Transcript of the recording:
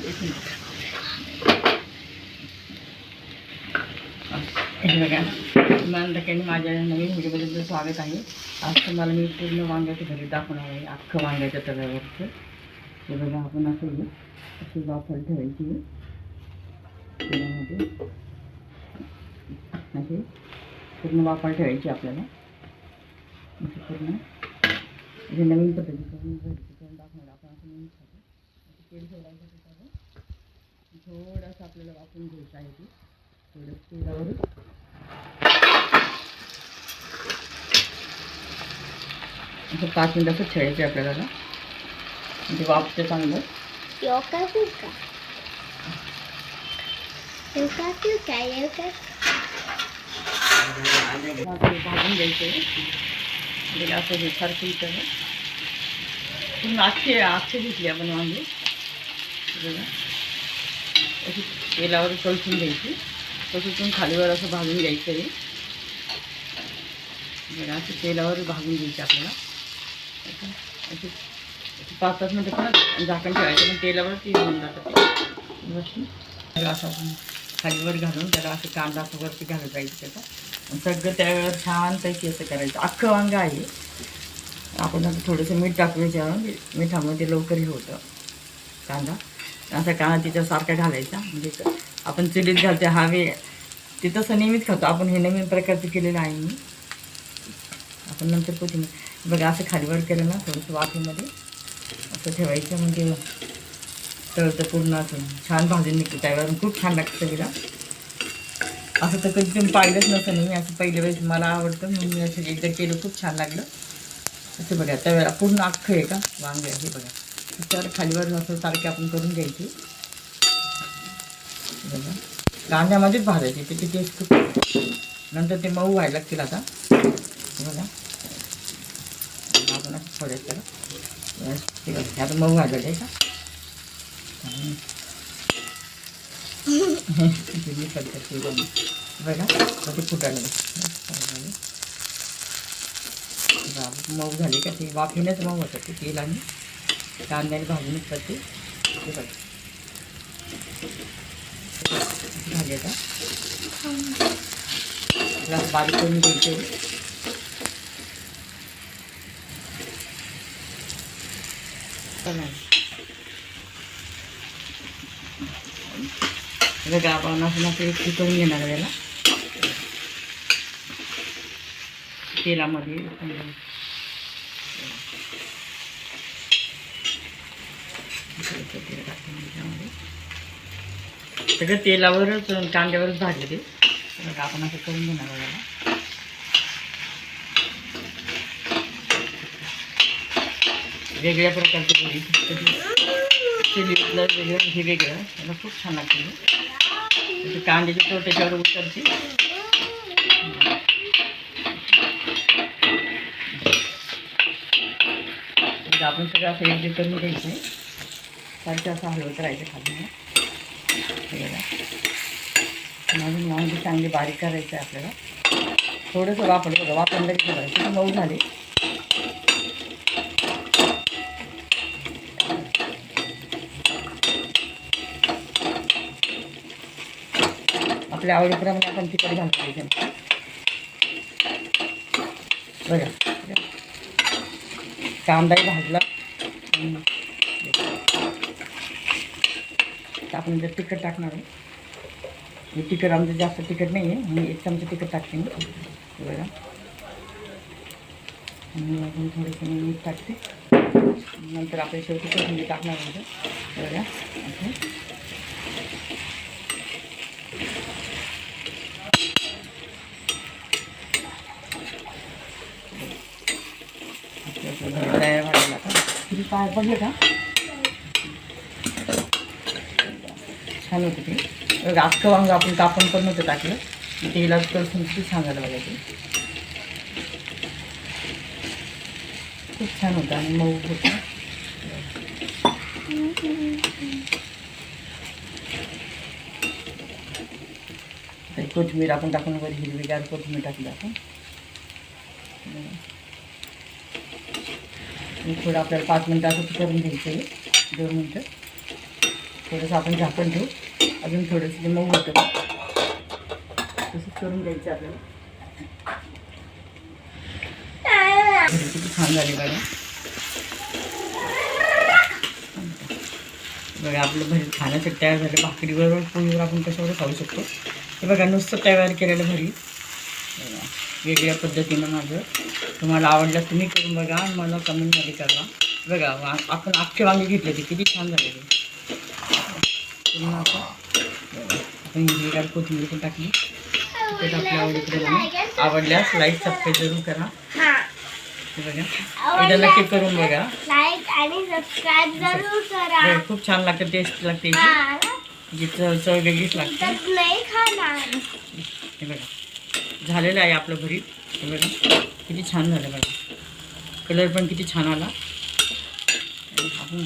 एक मिनिट हे नवीन स्वागत आहे आज तुम्हाला मी पूर्ण वांग्याचं घरी दाखवणार आहे अख्खं वांग्याच्या तव्यावरचं हे बघा. तेलामध्ये पूर्ण वाफल ठेवायची पूर्ण हे नवीन पद्धती खातो तेल थोडंसं आपल्याला वापरून घ्यायचं आहे ते थोडं तेलावर असं पाच मिनिट असं आहे आपल्याला. म्हणजे वापचं चांगलं. भाजून घ्यायचं. आहे असं हे सारखं पूर्ण आजचे आजचे घेतली आपण वांगे. बघा. अशी तेलावर कलसून घ्यायची. कलसून खालीवर असं भाजून घ्यायचं आहे बरं असं तेलावर भाजून घ्यायचं आपल्याला. असं पाच तास मिनटं पण झाकण ठेवायचं पण तेलावर ती होऊन जातं त्याला असं आपण खालीवर घालून त्याला असं कांदा असं वरती घालत जायचं त्याचा. आणि सगळं त्यावेळेवर छानपैकी असं करायचं. अख्खं वांग आहे. आपण आता थोडंसं मीठ टाकू याच्यावर मिठामध्ये ते लवकर हे होतं. कांदा. असा कांदा तिच्यासारखा घालायचा म्हणजे आपण चुलीत घालते हा वे ते तसं नेहमीच खातो. आपण हे नवीन प्रकारचं केलेलं आहे मी. आपण नंतर कोथिंबीर बघा असं खालीवर केलं ना थोडंसं वाफेमध्ये असं ठेवायचं. म्हणजे तळतं पूर्ण असं. छान भाजून निघतं त्यावरून. खूप छान लागतं तिला. असं तर कधी तुम्ही पाहिलंच नसतं नाही असं पहिल्या वेळेस मला आवडतं. म्हणून मी असं एकदा केलं. खूप छान लागलं. असं बघा त्यावेळेला पूर्ण अख्खं आहे का? वांगे आहे हे बघा. तर खालीवर असं सारखे आपण करून घ्यायचे. बघा. कांद्यामध्येच भाजायचे. त्याची टेस्ट खूप नंतर ते मऊ व्हायला लागतील आता. बघा. आपण असं थोड्याच त्याला ठीक आहे. आता मऊ व्हायला आहे का? ते बघा. ते फुटायला मऊ झाली का? ते वाफेनेच मऊ होतं ते तेल आणि कांद्याने भाजून निघतात ते. बघ. बघा आता? ग्लास बारीक करून घ्यायचे. बघा आपण असं असं एक हे करून थोडंसं तेल याला त्याच्यामध्ये सगळं तेलावरच कांद्यावरच भाजले ते. बघा आपण असं करून घेणार आहे वेगळ्या प्रकारचे पोळी चिलीतलं वेगळं हे वेगळं. त्याला खूप छान लागते हे. कांद्याची तो त्याच्यावर उतरते. आपण सगळं असं एकजीव करून घ्यायचं आहे. सारखं असं हलवत राहायचं खाली हे? बघा. वांगी चांगली बारीक करायचं आहे आपल्याला. थोडंसं वापर बघा वापरलं की करायचं मऊ झाले. आपल्या आवडीप्रमाणे आपण तिकडे घालतो इथे. बघा. कांदाही भाजला आणि आता आपण जर तिखट टाकणार आहे. हे तिखट आमचं जास्त तिखट नाही आहे मी एक चमचा तिखट टाकते मी. बघा. आणि आपण थोडंसं मी मीठ टाकते. नंतर आपण शेवटी कोथिंबीर टाकणार म्हणजे बघा. असं तयार व्हायला का बघले का? छान होते ते अख्खं वांग आपण कापून पण नव्हतं टाकलं तेलात करून किती छान झालं बघा ते खूप छान होतं आणि मऊ होतं तर कोथिंबीर आपण टाकून वर हिरवीगार कोथिंबीर टाकली आपण आणि थोडं आपल्याला पाच मिनटं असं करून घ्यायचं आहे दोन मिनटं थोडंसं आपण झाकण ठेवू. अजून थोडंसं ते मऊ होतं तसंच करून द्यायचं आपल्याला. किती छान झाली बघा बघा आपलं भरी खाण्यासाठी तयार झालं. भाकरीबरोबर पोळीवर आपण कशावर खाऊ शकतो. हे बघा नुसतं तयार केलेलं भरी बघा वेगळ्या पद्धतीनं माझं. तुम्हाला आवडलं तुम्ही करून बघा मला कमेंटमध्ये करा बघा वा- आपण अख्खे वांगे घेतले ते किती छान झालेले. ते हिरवीगार कोथिंबीर पण टाकली त्यात आपल्या आवडीकडे बघा आवडल्यास लाईक सबस्क्राईब ज़रूर करा बघा एकदा नक्की करून बघा लाईक आणि सबस्क्राईब ज़रूर करा खूप छान लागतं टेस्ट लागते जी चव चव वेगळीच लागते. तर नाही खाणार. हे बघा. झालेलं आहे आपलं भरीत हे बघा. किती छान झालं बघा. कलर पण किती छान आला. आपण